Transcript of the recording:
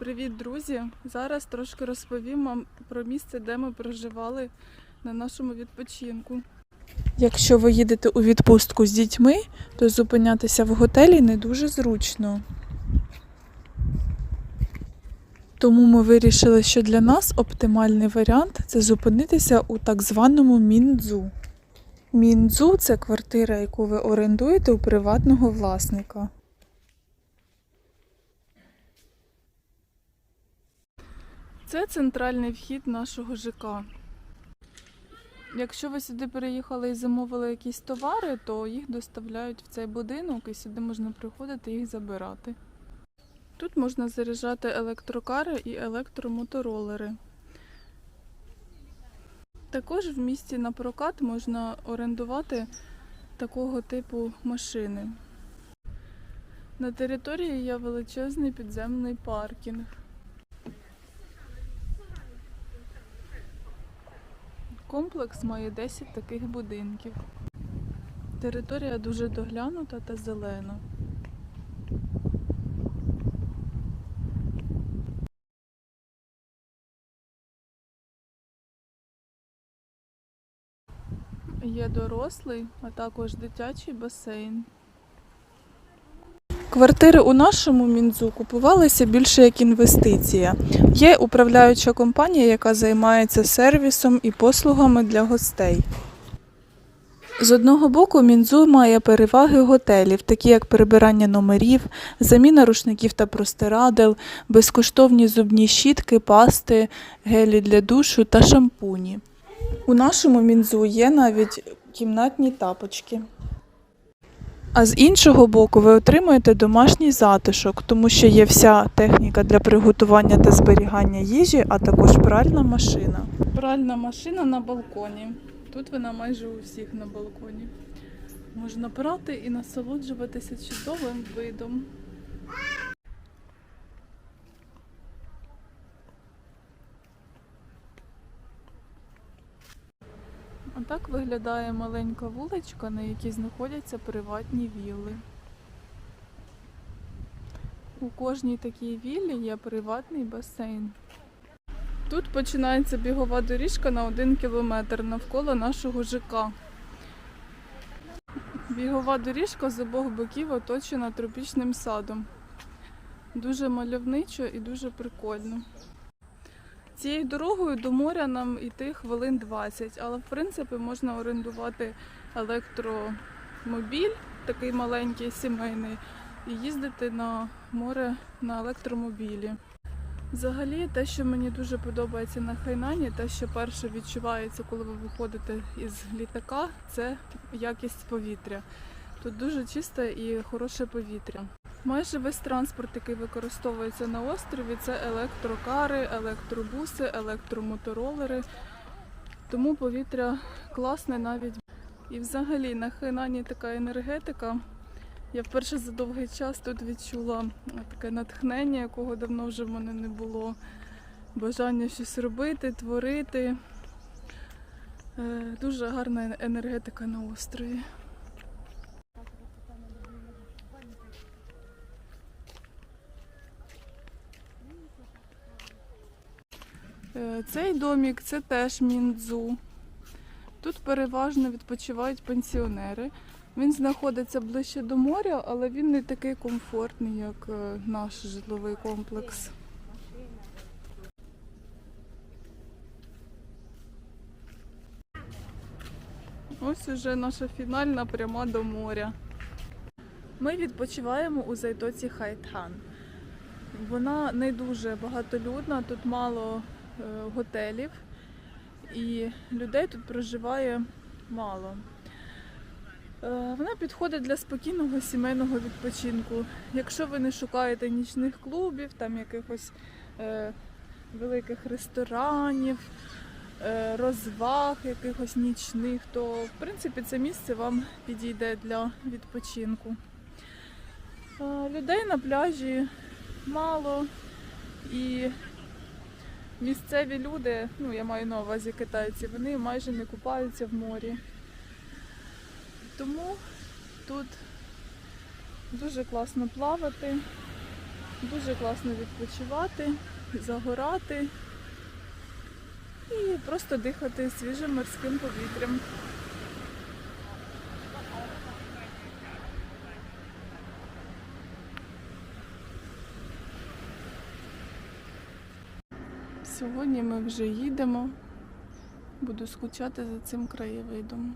Привіт, друзі! Зараз трошки розповім вам про місце, де ми проживали на нашому відпочинку. Якщо ви їдете у відпустку з дітьми, то зупинятися в готелі не дуже зручно. Тому ми вирішили, що для нас оптимальний варіант це зупинитися у так званому Міндзу. Міндзу це квартира, яку ви орендуєте у приватного власника. Це центральний вхід нашого ЖК. Якщо ви сюди переїхали і замовили якісь товари, то їх доставляють в цей будинок і сюди можна приходити їх забирати. Тут можна заряджати електрокари і електромоторолери. Також в місті на прокат можна орендувати такого типу машини. На території є величезний підземний паркінг. Комплекс має 10 таких будинків. Територія дуже доглянута та зелена. Є дорослий, а також дитячий басейн. Квартири у нашому мінзу купувалися більше як інвестиція. Є управляюча компанія, яка займається сервісом і послугами для гостей. З одного боку, Мінзу має переваги готелів, такі як прибирання номерів, заміна рушників та простирадел, безкоштовні зубні щітки, пасти, гелі для душу та шампуні. У нашому Мінзу є навіть кімнатні тапочки. А з іншого боку, ви отримуєте домашній затишок, тому що є вся техніка для приготування та зберігання їжі, а також пральна машина. Пральна машина на балконі. Тут вона майже у всіх на балконі. Можна прати і насолоджуватися чудовим видом. А так виглядає маленька вуличка, на якій знаходяться приватні вілли. У кожній такій віллі є приватний басейн. Тут починається бігова доріжка на один кілометр навколо нашого ЖК. Бігова доріжка з обох боків оточена тропічним садом. Дуже мальовничо і дуже прикольно. Цією дорогою до моря нам йти хвилин 20, але в принципі можна орендувати електромобіль, такий маленький сімейний, і їздити на море на електромобілі. Взагалі, те, що мені дуже подобається на Хайнані, те, що перше відчувається, коли ви виходите із літака, це якість повітря. Тут дуже чисте і хороше повітря. Майже весь транспорт, який використовується на острові, це електрокари, електробуси, електромоторолери. Тому повітря класне навіть. І взагалі на Хайнані така енергетика. Я вперше за довгий час тут відчула таке натхнення, якого давно вже в мене не було. Бажання щось робити, творити. Е, Дуже гарна енергетика на острові. Е, Цей домік це теж Міндзу. Тут переважно відпочивають пенсіонери. Він знаходиться ближче до моря, але він не такий комфортний, як е, наш житловий комплекс. Ось уже наша фінальна пряма до моря. Ми відпочиваємо у зайтоці Хайтхан. Вона не дуже багатолюдна, тут мало е, готелів і людей тут проживає мало. Е, Вона підходить для спокійного сімейного відпочинку. Якщо ви не шукаєте нічних клубів, там якихось е, великих ресторанів, е, розваг, якихось нічних, то в принципі це місце вам підійде для відпочинку. Е, людей на пляжі мало і місцеві люди, ну я маю на увазі китайці, вони майже не купаються в морі. Тому тут дуже класно плавати. Дуже класно відпочивати, загорати і просто дихати свіжим морським повітрям. Сьогодні ми вже їдемо. Буду скучати за цим краєвидом.